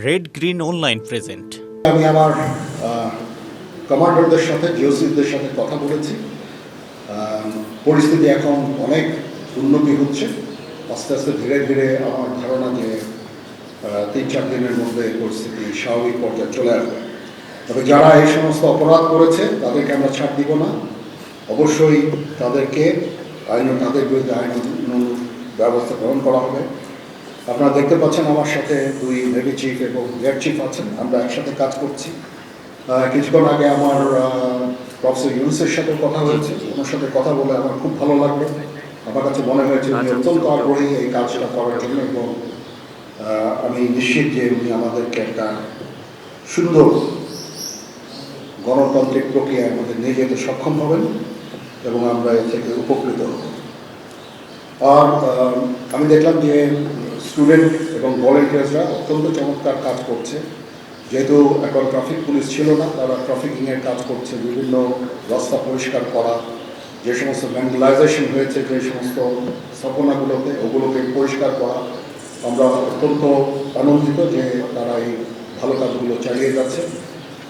Red green online present আমি আমার কমান্ডারদের সাথে জিওসিদের সাথে কথা বলেছি। পরিস্থিতি এখন অনেক উন্নতি হচ্ছে। আস্তে আস্তে ধীরে ধীরে আমার ধারণা যে তিন চার দিনের মধ্যে পরিস্থিতি স্বাভাবিক পর্যায়ে চলে আসবে। তবে যারা এই সমস্ত অপরাধ করেছে, তাদেরকে আমরা ছাড় দিব না। অবশ্যই তাদেরকে আইন তাদের বিরুদ্ধে আইন ব্যবস্থা গ্রহণ করা হবে। আপনারা দেখতে পাচ্ছেন আমার সাথে দুই নেভি চিফ এবং এয়ার চিফ আছেন, আমরা একসাথে কাজ করছি। কিছুক্ষণ আগে আমার প্রফেসর ইউনুসের সাথে কথা হয়েছে, ওনার সাথে কথা বলে আমার খুব ভালো লাগল। আমার কাছে মনে হয়েছে উনি অত্যন্ত আগ্রহী এই কাজটা করার জন্য এবং আমি নিশ্চিত যে উনি আমাদেরকে একটা সুন্দর গণতান্ত্রিক প্রক্রিয়ার আমাদের নিয়ে যেতে সক্ষম হবেন এবং আমরা এর থেকে উপকৃত হব। আর আমি দেখলাম যে স্টুডেন্ট এবং ভলেন্টিয়ার্সরা অত্যন্ত চমৎকার কাজ করছে। যেহেতু এখন ট্রাফিক পুলিশ ছিল না, তারা ট্রাফিকিংয়ের কাজ করছে, বিভিন্ন রাস্তা পরিষ্কার করা, যে সমস্ত ভ্যান্ডালাইজেশন হয়েছে, যে সমস্ত স্থাপনাগুলোতে, ওগুলোকে পরিষ্কার করা। আমরা অত্যন্ত আনন্দিত যে তারা এই ভালো কাজগুলো চালিয়ে যাচ্ছে।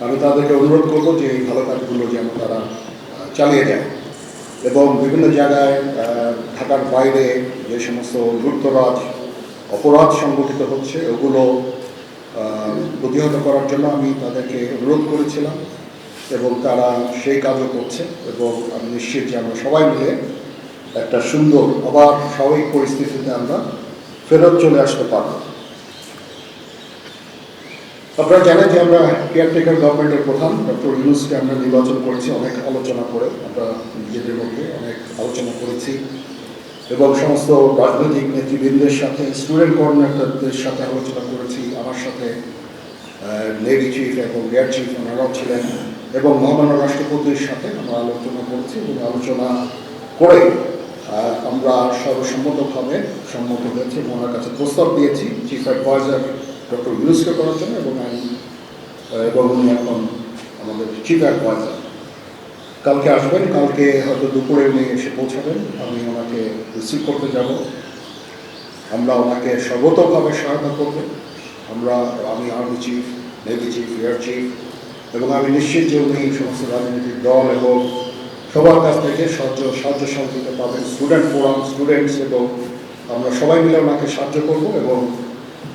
আমি তাদেরকে অনুরোধ করব যে এই ভালো কাজগুলো যেন তারা চালিয়ে যায়। এবং বিভিন্ন জায়গায় ঢাকার বাইরে যে সমস্ত লুটতরাজ অপরাধ সংগঠিত হচ্ছে, ওগুলো প্রতিহত করার জন্য আমি তাদেরকে অনুরোধ করেছিলাম এবং তারা সেই কাজও করছে এবং আমি নিশ্চিত যে আমরা সবাই মিলে একটা সুন্দর আবার স্বাভাবিক পরিস্থিতিতে আমরা ফেরত চলে আসতে পারব। আপনারা জানেন যে আমরা কেয়ারটেকার গভর্নমেন্টের প্রধান, ডক্টর ইউনুসকে আমরা নির্বাচন করেছি অনেক আলোচনা করে, আমরা নিজেদের মধ্যে অনেক আলোচনা করেছি। এবং সমস্ত রাজনৈতিক নেতৃবৃন্দের সাথে, স্টুডেন্ট কোঅর্ডিনেটরদের সাথে আলোচনা করেছি। আমার সাথে নেভি চিফ এবং এয়ার চিফ ওনারাও ছিলেন এবং মহামান্য রাষ্ট্রপতির সাথে আমরা আলোচনা করেছি এবং আলোচনা করে আমরা সর্বসম্মতভাবে সম্মত হয়েছি এবং ওনার কাছে প্রস্তাব দিয়েছি চিফ অ্যাডভাইজার ডক্টর ইউনুসকে করার জন্য এবং আমি এবং উনি এখন আমাদের চিফ অ্যাডভাইজার। কালকে আসবেন, কালকে হয়তো দুপুরে উনি এসে পৌঁছাবেন, আমি ওনাকে রিসিভ করতে যাব। আমরা ওনাকে সর্বতভাবে সহায়তা করব। আমরা, আমি army chief navy chief air chief এবং আমি নিশ্চিত যে উনি সমস্ত রাজনৈতিক দল এবং সবার কাছ থেকে সাহায্য সাহায্য সহযোগিতা পাবেন স্টুডেন্ট ফোরাম স্টুডেন্টস এবং আমরা সবাই মিলে ওনাকে সাহায্য করব এবং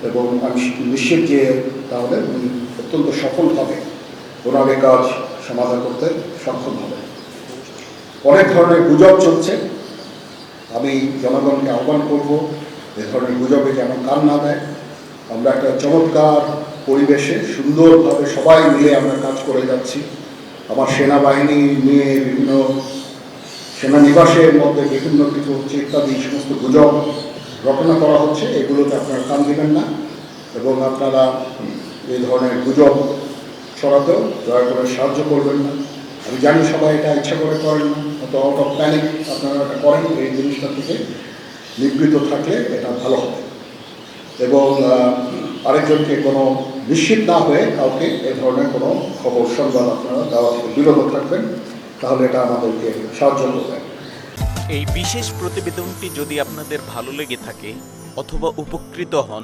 এবং আমি নিশ্চিত যে তাহলে উনি অত্যন্ত সফল হবে। ওনার কাজ সমাধান করতে সক্ষম হবেন অনেক ধরনের গুজব চলছে। আমি জনগণকে আহ্বান করব, এ ধরনের গুজবে যেন কান না দেয়। আমরা একটা চমৎকার পরিবেশে সুন্দরভাবে সবাই মিলে আমরা কাজ করে যাচ্ছি। আমার সেনাবাহিনী নিয়ে বিভিন্ন সেনানিবাসের মধ্যে বিভিন্ন কিছু হচ্ছে ইত্যাদি সমস্ত গুজব রচনা করা হচ্ছে। এগুলোতে আপনারা কান দেবেন না। এবং আপনারা এই ধরনের গুজব ছড়াতেও দয়া করে সাহায্য করবেন না। আমি জানি সবাই এটা ইচ্ছা করে করেন না, অত আউট অফ প্যানিক আপনারা এটা করেন, এই জিনিসটা থেকে নিবৃত থাকলে এটা ভালো হবে। এবং আরেকজনকে কোনো নিশ্চিত না হয়ে কাউকে এ ধরনের কোনো খবর, সংবাদ আপনারা দেওয়া থেকে বিরত থাকবেন, তাহলে এটা আমাদেরকে সাহায্য করবে। এই বিশেষ প্রতিবেদনটি যদি আপনাদের ভালো লেগে থাকে অথবা উপকৃত হন